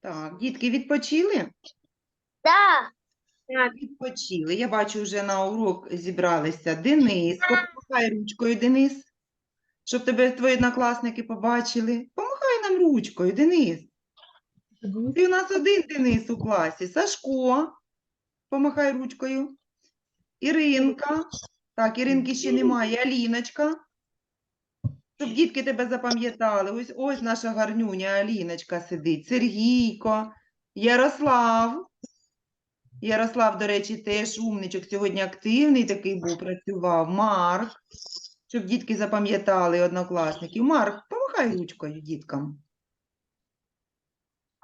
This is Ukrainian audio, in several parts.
Так, дітки відпочили? Да. Відпочили. Я бачу, вже на урок зібралися. Денис, помахай ручкою, Денис, щоб тебе твої однокласники побачили. Помахай нам ручкою, Денис. Ти у нас один Денис у класі. Сашко, помахай ручкою. Іринка. Так, Іринки ще немає. Аліночка. Щоб дітки тебе запам'ятали. Ось ось наша гарнюня Аліночка сидить. Сергійко, Ярослав. Ярослав, до речі, теж умничок. Сьогодні активний такий був, працював. Марк. Щоб дітки запам'ятали однокласників. Марк, помахай ручкою діткам.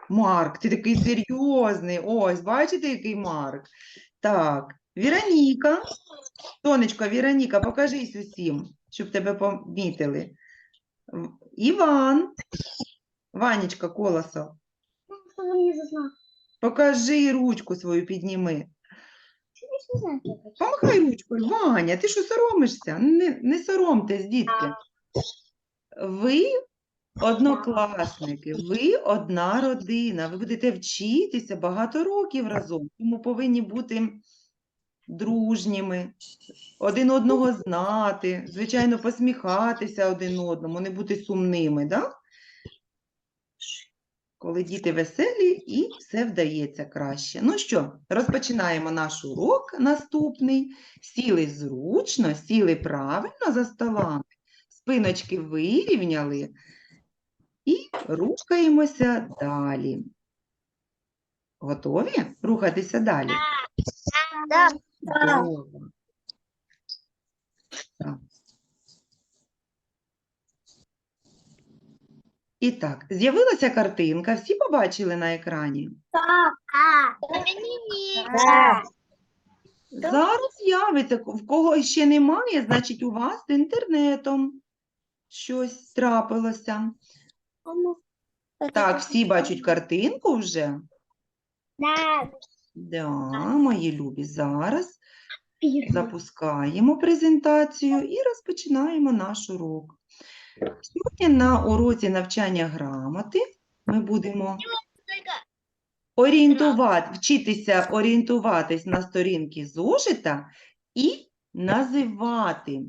Марк, ти такий серйозний. Ось, бачите, який Марк? Так, Віроніка. Сонечко, Віроніка, покажись усім, щоб тебе помітили. Іван. Ванечка Колосов. Покажи ручку свою, підніми. Помахай ручкою. Ваня, ти що соромишся? Не, не соромтесь, дітки. Ви однокласники, ви одна родина, ви будете вчитися багато років разом, тому повинні бути дружніми, один одного знати, звичайно, посміхатися один одному, не бути сумними, да? Коли діти веселі і все вдається краще. Ну що, розпочинаємо наш урок наступний. Сіли зручно, сіли правильно за столами, спиночки вирівняли і рухаємося далі. Готові рухатися далі? Да. Так. І так, з'явилася картинка, всі побачили на екрані? Да. Зараз з'явиться, в кого ще немає, значить у вас з інтернетом щось трапилося. Так, всі бачать картинку вже? Да. Да, мої любі, зараз запускаємо презентацію і розпочинаємо наш урок. Сьогодні на уроці навчання грамоти ми будемо орієнтувати, вчитися орієнтуватись на сторінки зошита і називати,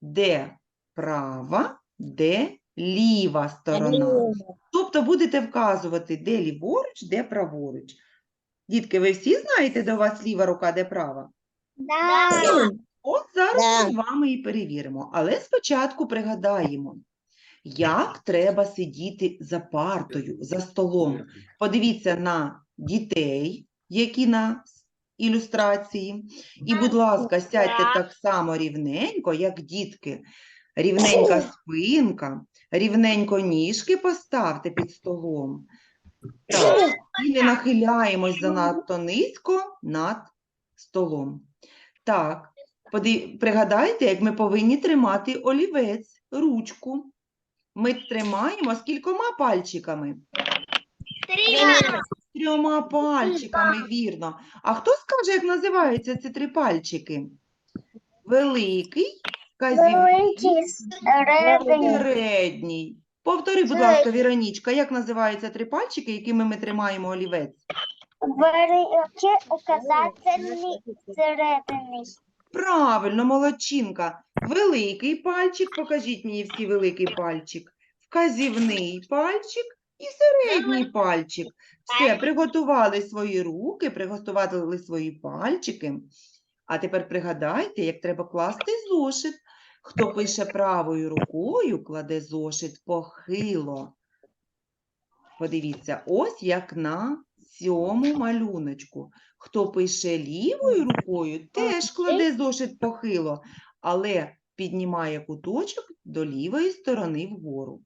де права, де ліва сторона. Тобто будете вказувати, де ліворуч, де праворуч. Дітки, ви всі знаєте, де у вас ліва рука, де права? Да. От зараз ми з вами і перевіримо. Але спочатку пригадаємо, як треба сидіти за партою, за столом. Подивіться на дітей, які на с- ілюстрації. І, будь ласка, сядьте так само рівненько, як дітки. Рівненька спинка, рівненько ніжки поставте під столом. Так, і не нахиляємось занадто низько над столом. Так, поди- пригадайте, як ми повинні тримати олівець, ручку. Ми тримаємо скількома пальчиками? Трьома пальчиками, вірно. А хто скаже, як називаються ці три пальчики? Великий, вказівний, середній. Повтори, будь ласка, Віронічка, як називаються три пальчики, якими ми тримаємо олівець? Великий, указательний, серединний. Правильно, молодчинка. Великий пальчик, покажіть мені всі великий пальчик. Вказівний пальчик і середній пальчик. Все, приготували свої руки, приготували свої пальчики. А тепер пригадайте, як треба класти зошит. Хто пише правою рукою, кладе зошит похило. Подивіться, ось як на цьому малюночку. Хто пише лівою рукою, теж кладе зошит похило, але піднімає куточок до лівої сторони вгору.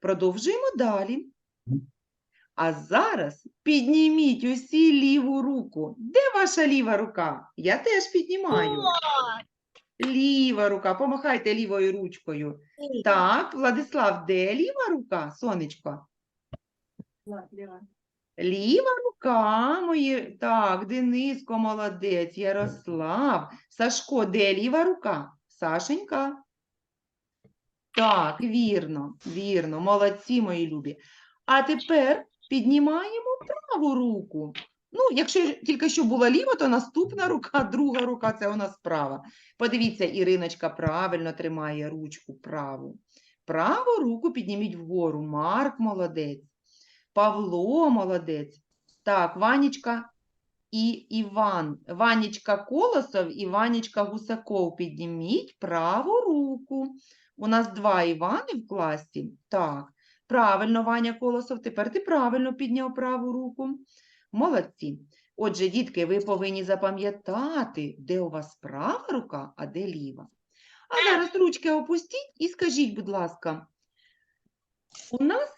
Продовжуємо далі. А зараз підніміть усі ліву руку. Де ваша ліва рука? Я теж піднімаю. Ліва рука. Помахайте лівою ручкою. Так, Владислав, де ліва рука, сонечко? Ліва рука, мої. Так, Дениско, молодець, Ярослав. Сашко, де ліва рука? Сашенька. Так, вірно, вірно, молодці, мої любі. А тепер піднімаємо праву руку. Ну, якщо тільки що була ліва, то наступна рука, друга рука це у нас права. Подивіться, Іриночка правильно тримає ручку праву. Праву руку підніміть вгору. Марк молодець. Павло молодець. Так, Ванечка і Іван. Ванечка Колосов і Ванечка Гусаков. Підніміть праву руку. У нас два Івани в класі. Так, правильно, Ваня Колосов. Тепер ти правильно підняв праву руку. Молодці. Отже, дітки, ви повинні запам'ятати, де у вас права рука, а де ліва. А зараз ручки опустіть і скажіть, будь ласка, у нас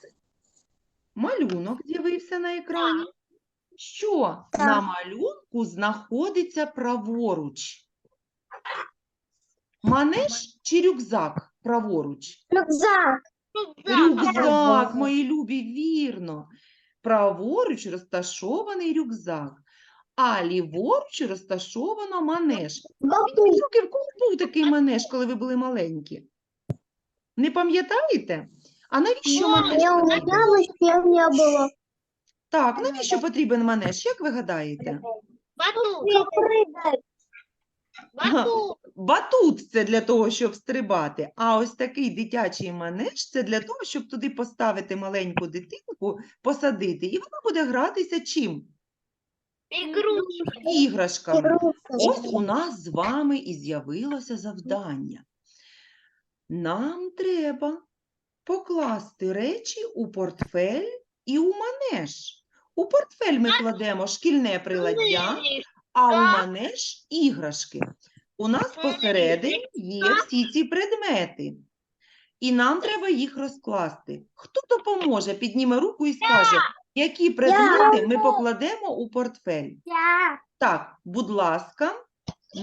малюнок з'явився на екрані. Що на малюнку знаходиться праворуч? Манеж чи рюкзак праворуч? Рюкзак. Рюкзак, мої любі, вірно. Праворуч розташований рюкзак, а ліворуч розташовано манеж. Підніміть руки, був такий манеж, коли ви були маленькі? Не пам'ятаєте? А навіщо манеж? Я не було. Так, навіщо потрібен манеж? Як ви гадаєте? Ага. Батут це для того, щоб стрибати, а ось такий дитячий манеж це для того, щоб туди поставити маленьку дитинку, посадити, і вона буде гратися чим? Іграшками. Ось у нас з вами і з'явилося завдання. Нам треба покласти речі у портфель і у манеж. У портфель ми кладемо шкільне приладдя, а у манеж іграшки. У нас посередині є всі ці предмети. І нам треба їх розкласти. Хто допоможе, підніме руку і скаже, які предмети ми покладемо у портфель. Так, будь ласка,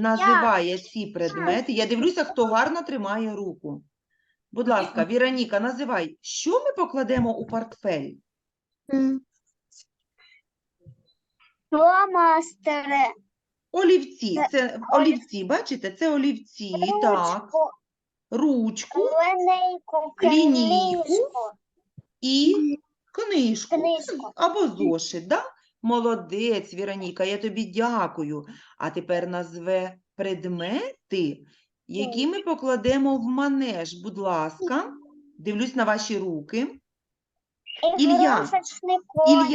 називає ці предмети. Я дивлюся, хто гарно тримає руку. Будь ласка, Віроніка, називай, що ми покладемо у портфель? Фломастери. Олівці. Це Це олівці, бачите? Це олівці, так. Ручку Линейку, Лінійку. і книжку. книжку. Або зошит, да? Молодець, Віроніка, я тобі дякую. А тепер назве предмети, які ми покладемо в манеж, будь ласка. Дивлюсь на ваші руки. Ілля, Ігрушечний коник.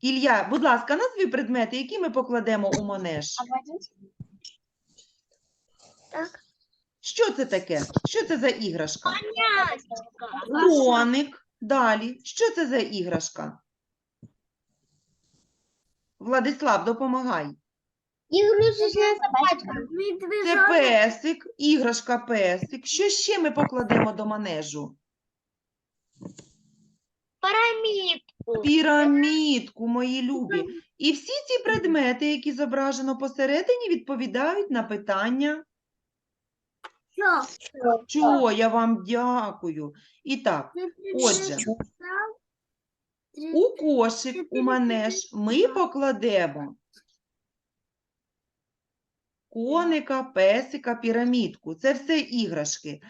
Ілля, будь ласка, назви предмети, які ми покладемо у манеж. Так. Що це таке? Що це за іграшка? Коник. Далі. Що це за іграшка? Владислав, допомагай. Собачка. Це песик, іграшка песик. Що ще ми покладемо до манежу? Пирамидку. Пірамідку, мої любі. І всі ці предмети, які зображено посередині, відповідають на питання «Що?». Я вам дякую. І так, отже, у кошик, у манеж ми покладемо коника, песика, пірамідку. Це все іграшки.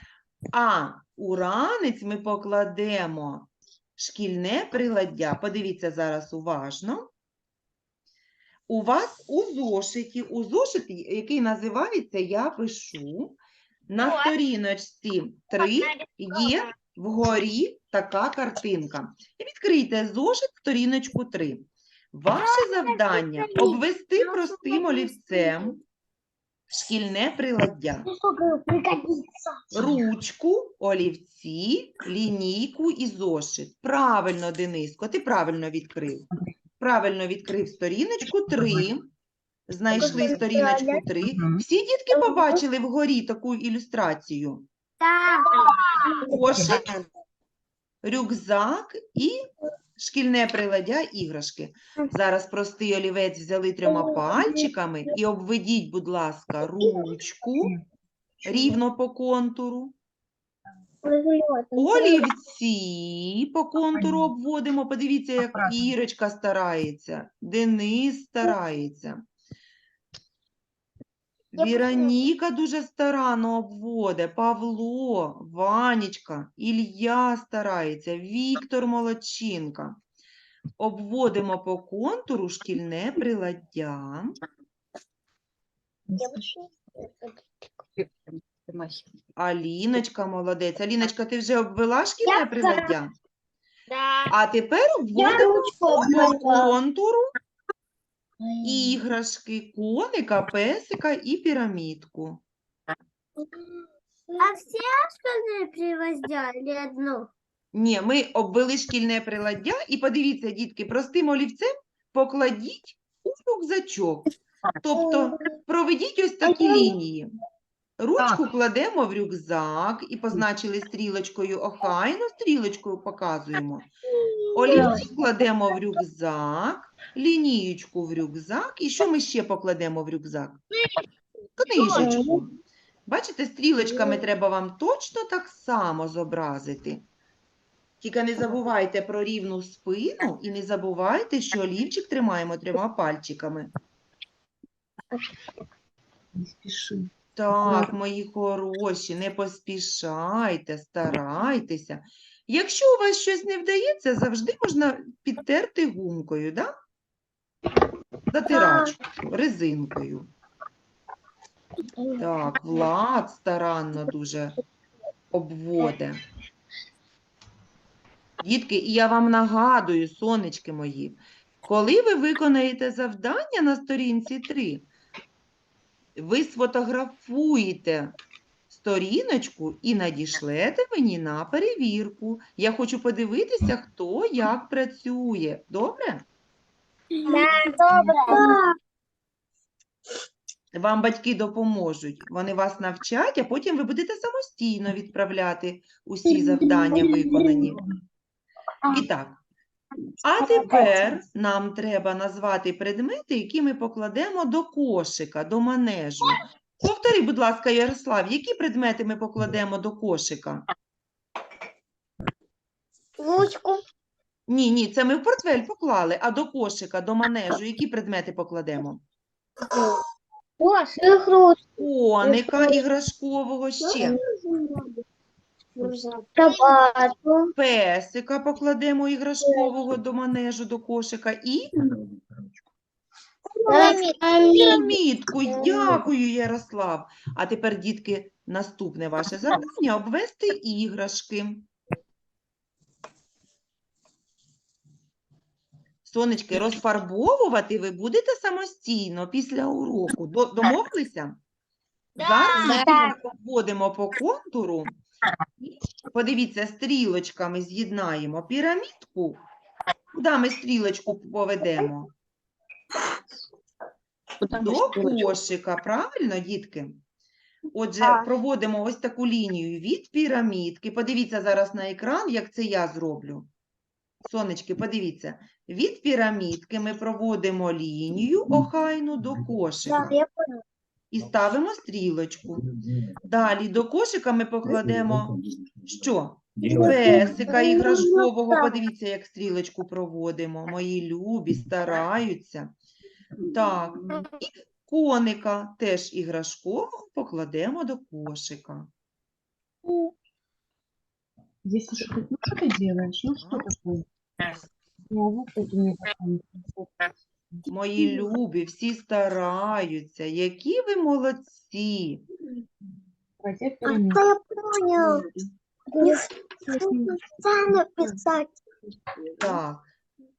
А у ранець ми покладемо шкільне приладдя. Подивіться зараз уважно. У вас у зошиті, у зошиті, який називається Я пишу, на сторіночці 3 є вгорі така картинка. І відкрийте зошит сторіночку 3. Ваше завдання обвести простим олівцем шкільне приладдя. Ручку, олівці, лінійку і зошит. Правильно, Дениско, ти правильно відкрив. Правильно відкрив сторіночку 3. Знайшли сторіночку 3. Всі дітки побачили вгорі таку ілюстрацію. Так. Кошик, рюкзак і шкільне приладдя іграшки. Зараз простий олівець взяли трьома пальчиками і обведіть, будь ласка, ручку рівно по контуру. Олівці по контуру обводимо. Подивіться, як Ірочка старається, Денис старається. Віроніка дуже старанно обводить, Павло, Ванечка, Ілля старається, Віктор Молодчинка. обводимо по контуру шкільне приладдя. Аліночка молодець. Аліночка, ти вже обвела шкільне приладдя? А тепер обводимо по контуру іграшки, коника, песика і пірамідку. А всі остальные привозя или одну? Ні, ми обвели шкільне приладдя і подивіться, дітки, простим олівцем покладіть у рюкзачок. Тобто проведіть ось такі лінії. Ручку кладемо в рюкзак і позначили стрілочкою охайно, стрілочкою показуємо. Олівці кладемо в рюкзак, лінієчку в рюкзак. І що ми ще покладемо в рюкзак? Книжечку. Бачите, стрілочками треба вам точно так само зобразити. Тільки не забувайте про рівну спину і не забувайте, що олівчик тримаємо трьома пальчиками. Не спіши. Так, мої хороші, не поспішайте, старайтеся. Якщо у вас щось не вдається, завжди можна підтерти гумкою, да? Затирачкою, резинкою. Так, Влад старанно дуже обводе. Дітки, і я вам нагадую, сонечки мої, коли ви виконаєте завдання на сторінці 3, ви сфотографуєте сторіночку і надішлете мені на перевірку. Я хочу подивитися, хто як працює. Добре? Добре! Вам батьки допоможуть. Вони вас навчать, а потім ви будете самостійно відправляти усі завдання виконані. І так. А тепер нам треба назвати предмети, які ми покладемо до кошика, до манежу. Повтори, будь ласка, Ярослав, які предмети ми покладемо до кошика? Ручку. Ні, ні, це ми в портфель поклали, а до кошика, до манежу, які предмети покладемо? Коника іграшкового ще. Собаку. Песика покладемо іграшкового до манежу, до кошика і пірамідку. Дякую, Ярослав. А тепер, дітки, наступне ваше завдання обвести іграшки. Сонечки, розфарбовувати ви будете самостійно після уроку. До- Домовилися? Зараз ми Так. обводимо по контуру. Подивіться, стрілочками з'єднаємо пірамідку. Куди ми стрілочку поведемо? До кошика, правильно, дітки? Отже, Так. проводимо ось таку лінію від пірамідки. Подивіться зараз на екран, як це я зроблю. Сонечки, подивіться. Від пірамідки ми проводимо лінію охайну до кошика і ставимо стрілочку. Далі до кошика ми покладемо що? Песика іграшкового. Подивіться, як стрілочку проводимо. Мої любі стараються. Так, і коника теж іграшкового покладемо до кошика. Если что, ты- ну что ты делаешь? Ну что такое? Ну, вот это мне такое. Мої любі, всі стараються. Які ви молодці. Я понял. Так.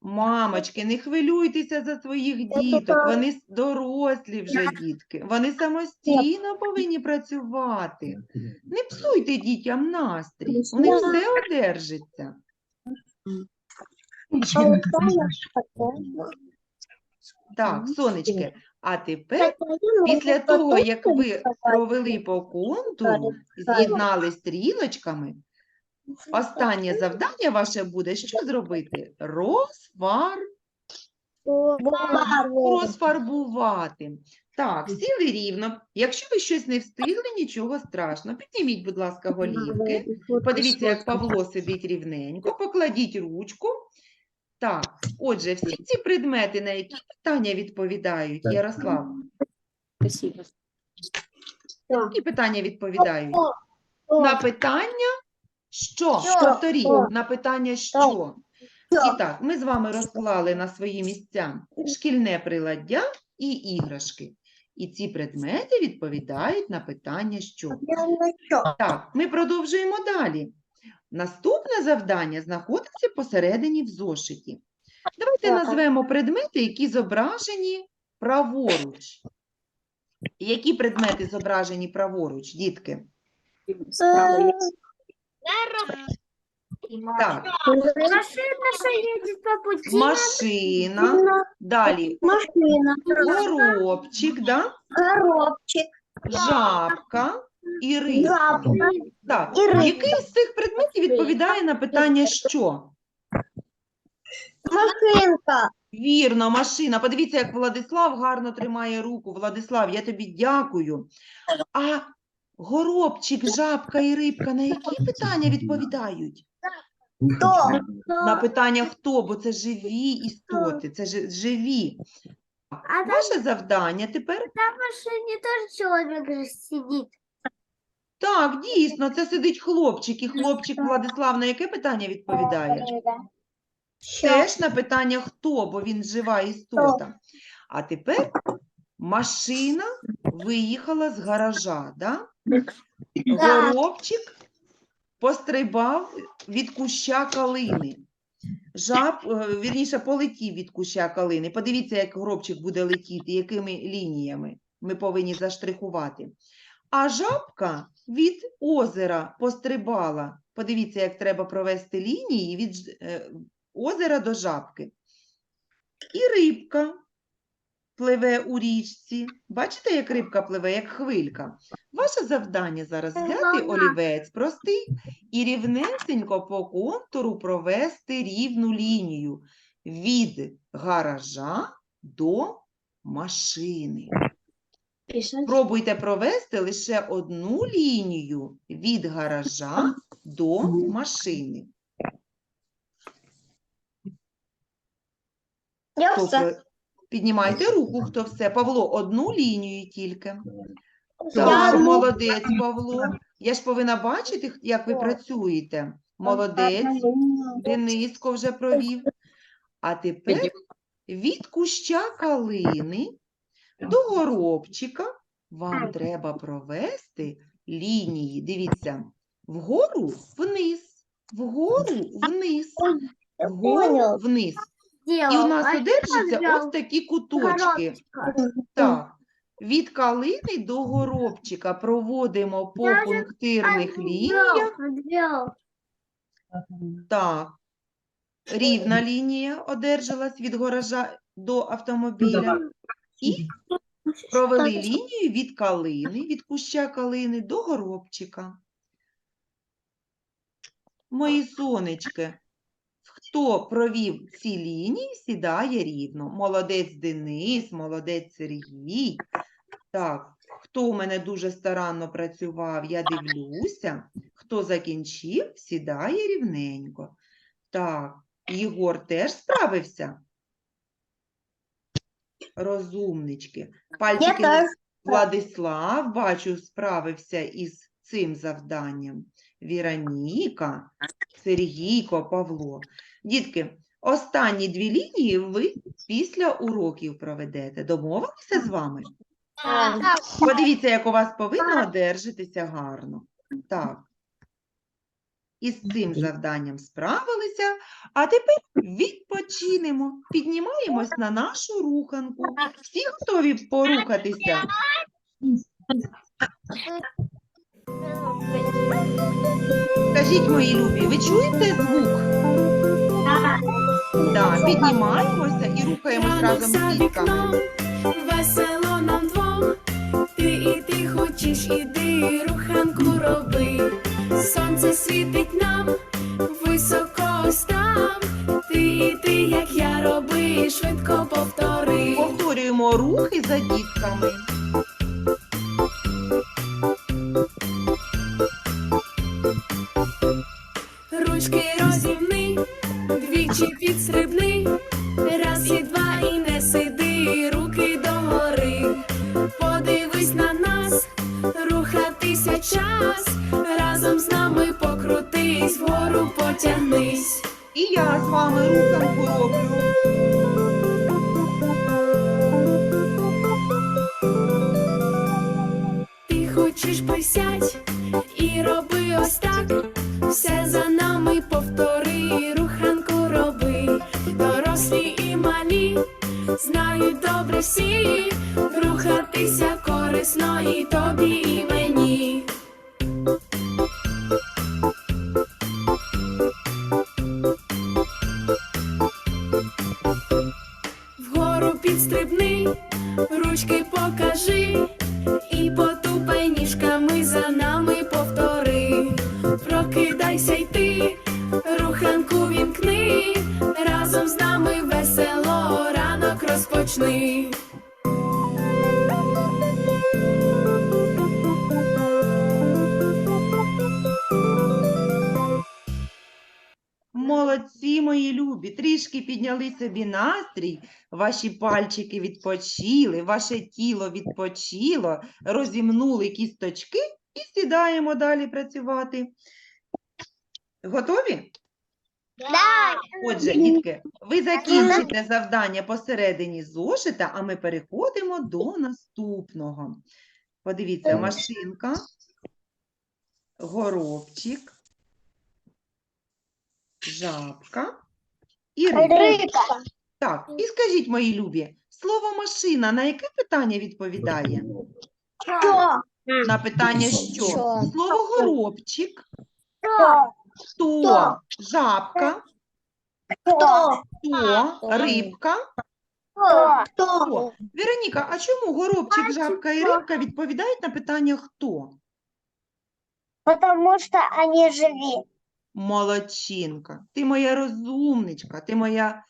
Мамочки, не хвилюйтеся за своїх діток. Вони дорослі вже дітки. Вони самостійно повинні працювати. Не псуйте дітям настрій. У них все одержиться. Так, сонечки, а тепер Після того, як ви провели по контуру, з'єднали стрілочками, останнє завдання ваше буде що зробити? Розфар... Розфарбувати. Так, сіли рівно. Якщо ви щось не встигли, нічого страшного. Підніміть, будь ласка, голівки. Подивіться, як Павло сидить рівненько. Покладіть ручку. Так, отже, всі ці предмети, на які питання відповідають, Ярослав? Спасибо. Які питання відповідають? На питання що? Що? Повторіть, Що? на питання що? І так, ми з вами розклали на свої місця шкільне приладдя і іграшки. І ці предмети відповідають на питання, що. Так, ми продовжуємо далі. Наступне завдання знаходиться посередині в зошиті. Давайте Так. назвемо предмети, які зображені праворуч. Які предмети зображені праворуч, дітки? Так, Машина, что едет по пути. машина, далі Машина. горобчик, да? Коробчик. жабка і. Жабка. Так, І рибка. який з цих предметів відповідає на питання що? Машинка. Вірно, машина. Подивіться, як Владислав гарно тримає руку. Владислав, я тобі дякую. А горобчик, жабка і рибка на які питання відповідають? Кто? На питання хто, бо це живі істоти, це ж- живі. А Ваше завдання тепер на машине тоже человек же сидит. Так, дійсно, це сидить хлопчик, і хлопчик Владислав на яке питання відповідає? Теж на питання хто, бо він жива істота. А тепер машина виїхала з гаража, да? Горобчик пострибав від куща калини. Жаб, е, вірніше, полетів від куща калини. Подивіться, як горобчик буде летіти, якими лініями ми повинні заштрихувати. А жабка від озера пострибала. Подивіться, як треба провести лінії від е, озера до жабки. І рибка пливе у річці. Бачите, як рибка пливе, як хвилька. Ваше завдання зараз взяти олівець простий і рівнесенько по контуру провести рівну лінію від гаража до машини. Пробуйте провести лише одну лінію від гаража до машини. Я все. про- Піднімайте руку, хто все. Павло, одну лінію тільки. Так, молодець, Павло. Я ж повинна бачити, як ви працюєте. Молодець, Дениско вже провів. А тепер від куща калини до горобчика вам треба провести лінії. Дивіться, вгору вниз, вгору вниз, вгору вниз. І у нас одержаться ось такі куточки. Так, від калини до горобчика проводимо по пунктирних лініях. Так, рівна лінія одержалась від гаража до автомобіля. І провели лінію від калини, від куща калини до горобчика. Мої сонечки, хто провів ці лінії, сідає рівно. Молодець Денис, молодець Сергій. Так, хто у мене дуже старанно працював, я дивлюся. Хто закінчив, сідає рівненько. Так, Єгор теж справився? Розумнички. Пальчики теж. Владислав, бачу, справився із цим завданням. Віроніка, Сергійко, Павло. Дітки, останні дві лінії ви після уроків проведете. Домовилися з вами? Подивіться, як у вас повинно одержатися гарно. Так. Із цим завданням справилися, а тепер відпочинемо, піднімаємось на нашу руханку. Всі готові порухатися? Скажіть, мої любі, ви чуєте звук? Так, піднімаємося і рухаємось разом з дітками. Весело нам двом, ти і ти хочеш, іди, руханку роби. Добре всі. Рухатися корисно і тобі, і мені. Вгору підстрибни, ручки покажи. Собі настрій, ваші пальчики відпочили, ваше тіло відпочило, розімнули кісточки і сідаємо далі працювати. Готові? Да. Отже, дітки, ви закінчите завдання посередині зошита, а ми переходимо до наступного. Подивіться, машинка, горобчик, жабка і рибка. Так, і скажіть, мої любі, слово машина на яке питання відповідає? Що? На питання що? Що? Слово горобчик, Що? хто, жабка, Хто? хто, рибка. Хто? Хто? Вероніка, а чому горобчик, жабка і рибка відповідають на питання хто? Потому что они живи. Молодчинка, ти моя розумничка, ти моя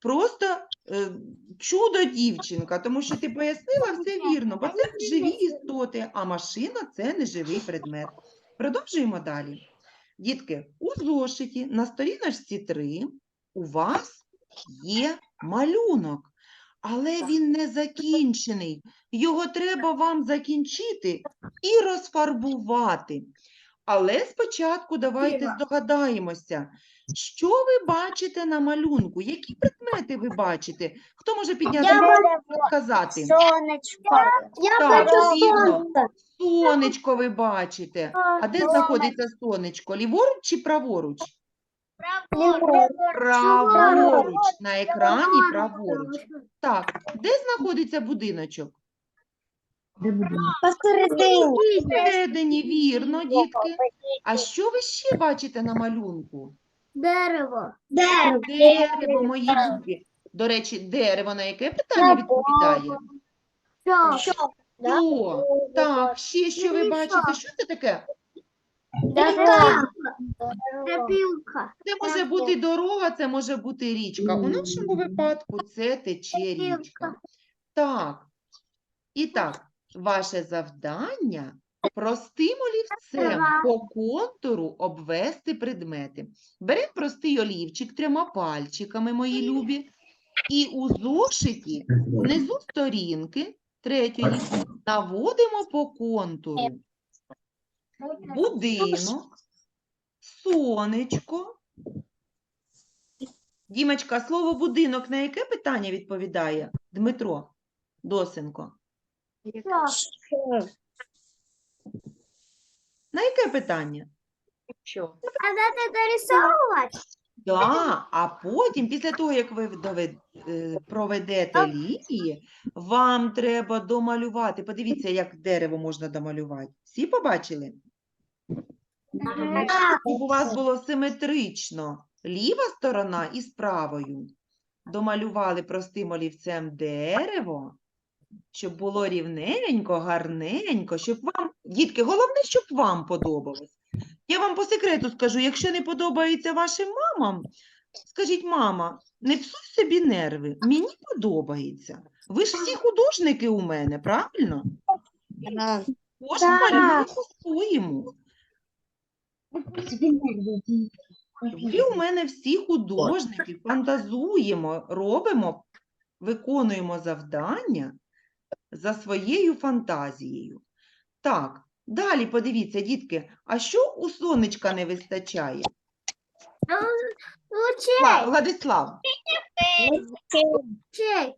просто е, чудо дівчинка, тому що ти пояснила все вірно, бо це живі істоти, а машина це не живий предмет. Продовжуємо далі. Дітки, у зошиті на сторіночці 3 у вас є малюнок, але він не закінчений. Його треба вам закінчити і розфарбувати. Але спочатку давайте здогадаємося, що ви бачите на малюнку? Які предмети ви бачите? Хто може підняти Я руку і сказати? Сонечко. Я Так, бачу вірно. сонце. Сонечко ви бачите. А де знаходиться сонечко? Ліворуч чи праворуч? Праворуч. На екрані праворуч. Так, де знаходиться будиночок? Де будемо? Посередині. Всередині, вірно, дітки. А що ви ще бачите на малюнку? Дерево. Дерево, Дерево, мої любі. До речі, дерево на яке питання відповідає? Що? О, так, ще що ви бачите? Що це таке? Тропілка. Це може бути дорога, це може бути річка. У нашому випадку це тече річка. Так. І так, ваше завдання простим олівцем по контуру обвести предмети. Беремо простий олівчик трьома пальчиками, мої любі, і у зошиті внизу сторінки третьої наводимо по контуру будинок, сонечко. Дімочка, слово будинок на яке питання відповідає? Дмитро Досенко. На яке питання? Що? А надо дорисовувати? Да, а потім, після того, як ви довед- е, проведете лінії, вам треба домалювати. Подивіться, як дерево можна домалювати. Всі побачили? Щоб у вас було симетрично ліва сторона із правою. Домалювали простим олівцем дерево, щоб було рівненько, гарненько, щоб вам, дітки, головне, щоб вам подобалось. Я вам по секрету скажу, якщо не подобається вашим мамам, скажіть, мама, не псуй собі нерви, мені подобається. Ви ж всі художники у мене, правильно? Кожен малює по-своєму. Ви у мене всі художники, фантазуємо, робимо, виконуємо завдання за своєю фантазією. Так, далі подивіться, дітки, а що у сонечка не вистачає? Ла- Лучей. Владислав, Лучей.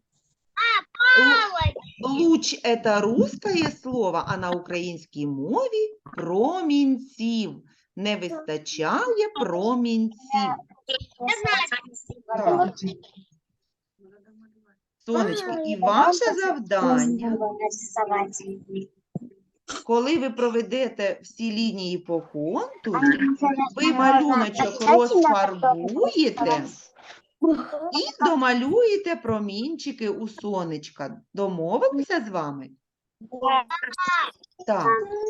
луч – это русское слово, а на українській мові промінців. Не вистачає промінців. Так. Сонечко, і ваше завдання, коли ви проведете всі лінії по контуру, ви малюночок розфарбуєте і домалюєте промінчики у сонечка. Домовилися з вами? Так.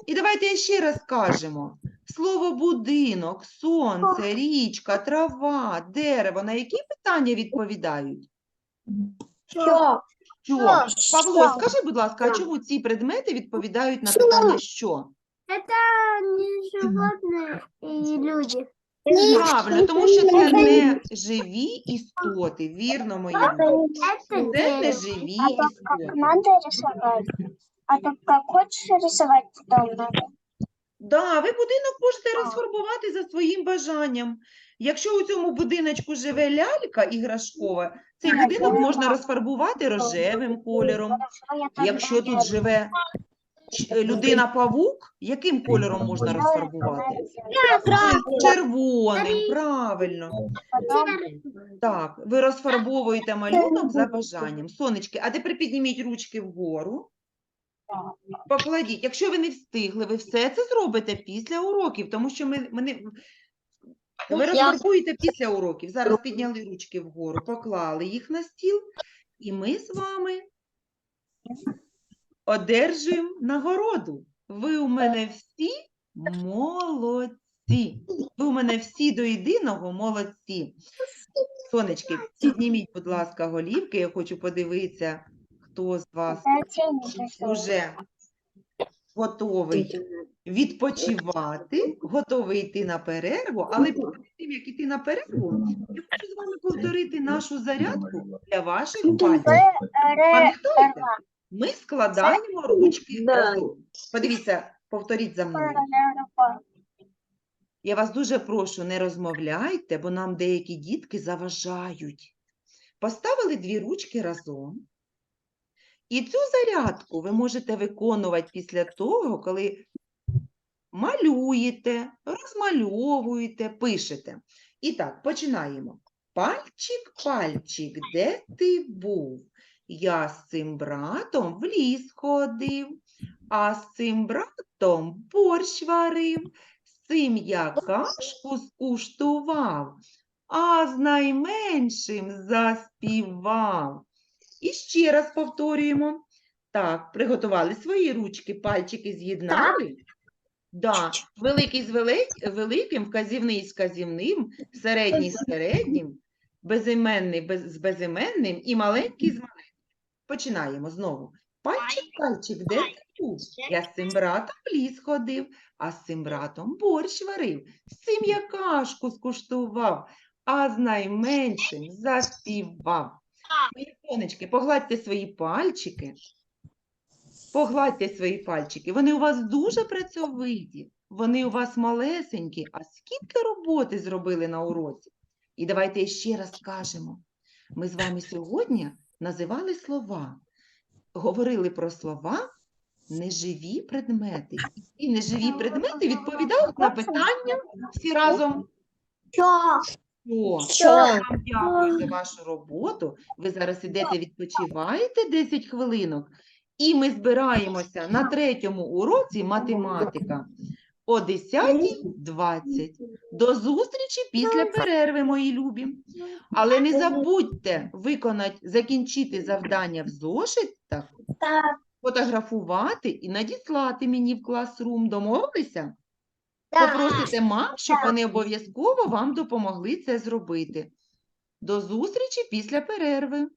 І давайте ще раз скажемо. Слово будинок, сонце, річка, трава, дерево. На які питання відповідають? Що? Що? Що? Павло, Що? скажи, будь ласка, а чому ці предмети відповідають на питання що? Это не животные и люди. Правильно, тому що це не живі істоти. Вірно, мої любі. Это Це не дерево. живі А то как істоти. надо рисовать? А то как хочешь рисовать дом надо? Да, ви будинок можете розфарбувати за своїм бажанням. Якщо у цьому будиночку живе лялька іграшкова, цей будинок можна розфарбувати рожевим кольором. Якщо тут живе людина-павук, яким кольором можна розфарбувати? Червоним, правильно. Так, ви розфарбовуєте малюнок за бажанням. Сонечки, а тепер підніміть ручки вгору. Покладіть. Якщо ви не встигли, ви все це зробите після уроків, тому що ми, ми не... ви розфарбуєте після уроків. Зараз підняли ручки вгору, поклали їх на стіл, і ми з вами одержуємо нагороду. Ви у мене всі молодці. Ви у мене всі до єдиного молодці. Сонечки, підніміть, будь ласка, голівки. Я хочу подивитися, хто з вас уже готовий відпочивати, готовий йти на перерву, але перед тим, як йти на перерву, я хочу з вами повторити нашу зарядку для ваших Пам'ятаєте? Ми складаємо ручки разом. Подивіться, повторіть за мною. Я вас дуже прошу, не розмовляйте, бо нам деякі дітки заважають. Поставили дві ручки разом. І цю зарядку ви можете виконувати після того, коли малюєте, розмальовуєте, пишете. І так, починаємо. Пальчик, пальчик, де ти був? Я з цим братом в ліс ходив, а з цим братом борщ варив. З цим я кашку скуштував, а з найменшим заспівав. І ще раз повторюємо. Так, приготували свої ручки, пальчики з'єднали. Да. Великий з великим, вказівний з вказівним, середній з середнім, безіменний без, з безіменним і маленький з маленьким. Починаємо знову. Пальчик, пальчик, де ти був? Я з цим братом в ліс ходив, а з цим братом борщ варив, з цим я кашку скуштував, а з найменшим заспівав. Мої сонечки, погладьте свої пальчики. Погладьте свої пальчики. Вони у вас дуже працьовиті, вони у вас малесенькі. А скільки роботи зробили на уроці? І давайте ще раз скажемо. Ми з вами сьогодні називали слова, говорили про слова неживі предмети. І ці неживі предмети відповідають на питання всі разом. Що? Що? Я вам дякую за вашу роботу. Ви зараз ідете відпочиваєте 10 хвилинок, і ми збираємося на третьому уроці математика о 10.20. До зустрічі після перерви, мої любі. Але не забудьте виконати, закінчити завдання в зошитах, фотографувати і надіслати мені в класрум. Домовилися? Попросите мам, щоб вони обов'язково вам допомогли це зробити. До зустрічі після перерви.